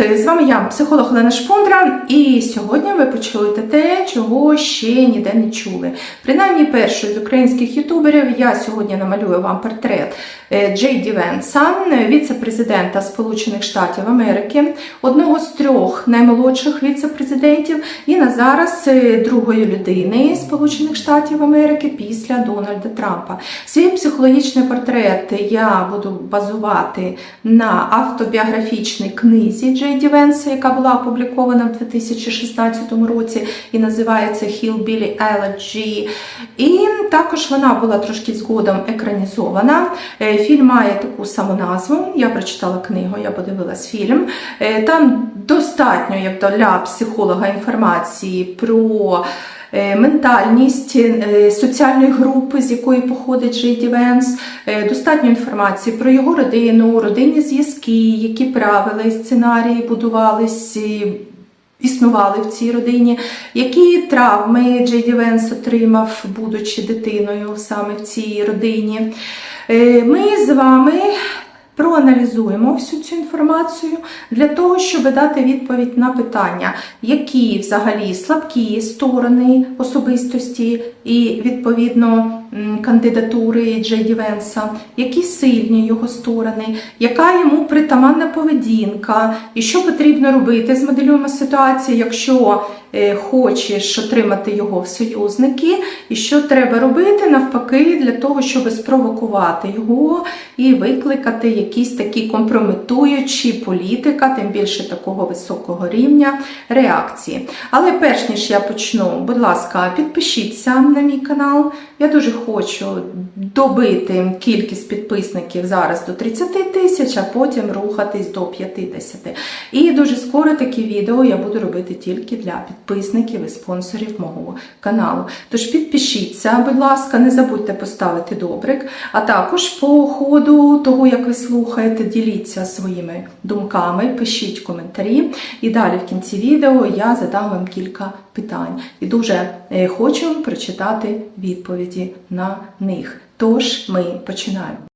З вами я, психолог Олена Шпундра, і сьогодні ви почуєте те, чого ще ніде не чули. Принаймні, першою з українських ютуберів я сьогодні намалюю вам портрет е, Джей Ді Венса, віце-президента Сполучених Штатів Америки, одного з трьох наймолодших віце-президентів, і на зараз е, другої людини Сполучених Штатів Америки після Дональда Трампа. Свій психологічний портрет я буду базувати на автобіографічній книзі Джей Ді Венса, яка була опублікована в 2016 році і називається Hillbilly Elegy. І також вона була трошки згодом екранізована. Е, Фільм має таку саму назву. Я прочитала книгу, я подивилась фільм. Е, Там достатньо як для психолога інформації про. Е, Ментальність е, соціальної групи, з якої походить Джей Ді Венс, достатньо інформації про його родину, родинні зв'язки, які правила і сценарії будувались. Існували в цій родині, які травми Джей Ді Венс отримав, будучи дитиною саме в цій родині. Е, Ми з вами проаналізуємо всю цю інформацію для того, щоб дати відповідь на питання, які взагалі слабкі сторони особистості і відповідно кандидатури Джей Ді Венса, які сильні його сторони, яка йому притаманна поведінка, і що потрібно робити. Змоделюємо ситуацію, якщо е, хочеш отримати його в союзники, і що треба робити навпаки для того, щоб спровокувати його і викликати якісь такі компрометуючі політика, тим більше такого високого рівня реакції. Але перш ніж я почну, будь ласка, підпишіться на мій канал. Я дуже хочу добити кількість підписників зараз до 30 тисяч, а потім рухатись до 50. І дуже скоро такі відео я буду робити тільки для підписників і спонсорів мого каналу. Тож підпишіться, будь ласка, не забудьте поставити добрик, а також по ходу того, як ви слухаєте, діліться своїми думками, пишіть коментарі. І далі в кінці відео я задам вам кілька питань. І дуже е, хочу прочитати відповіді на них. Тож ми починаємо.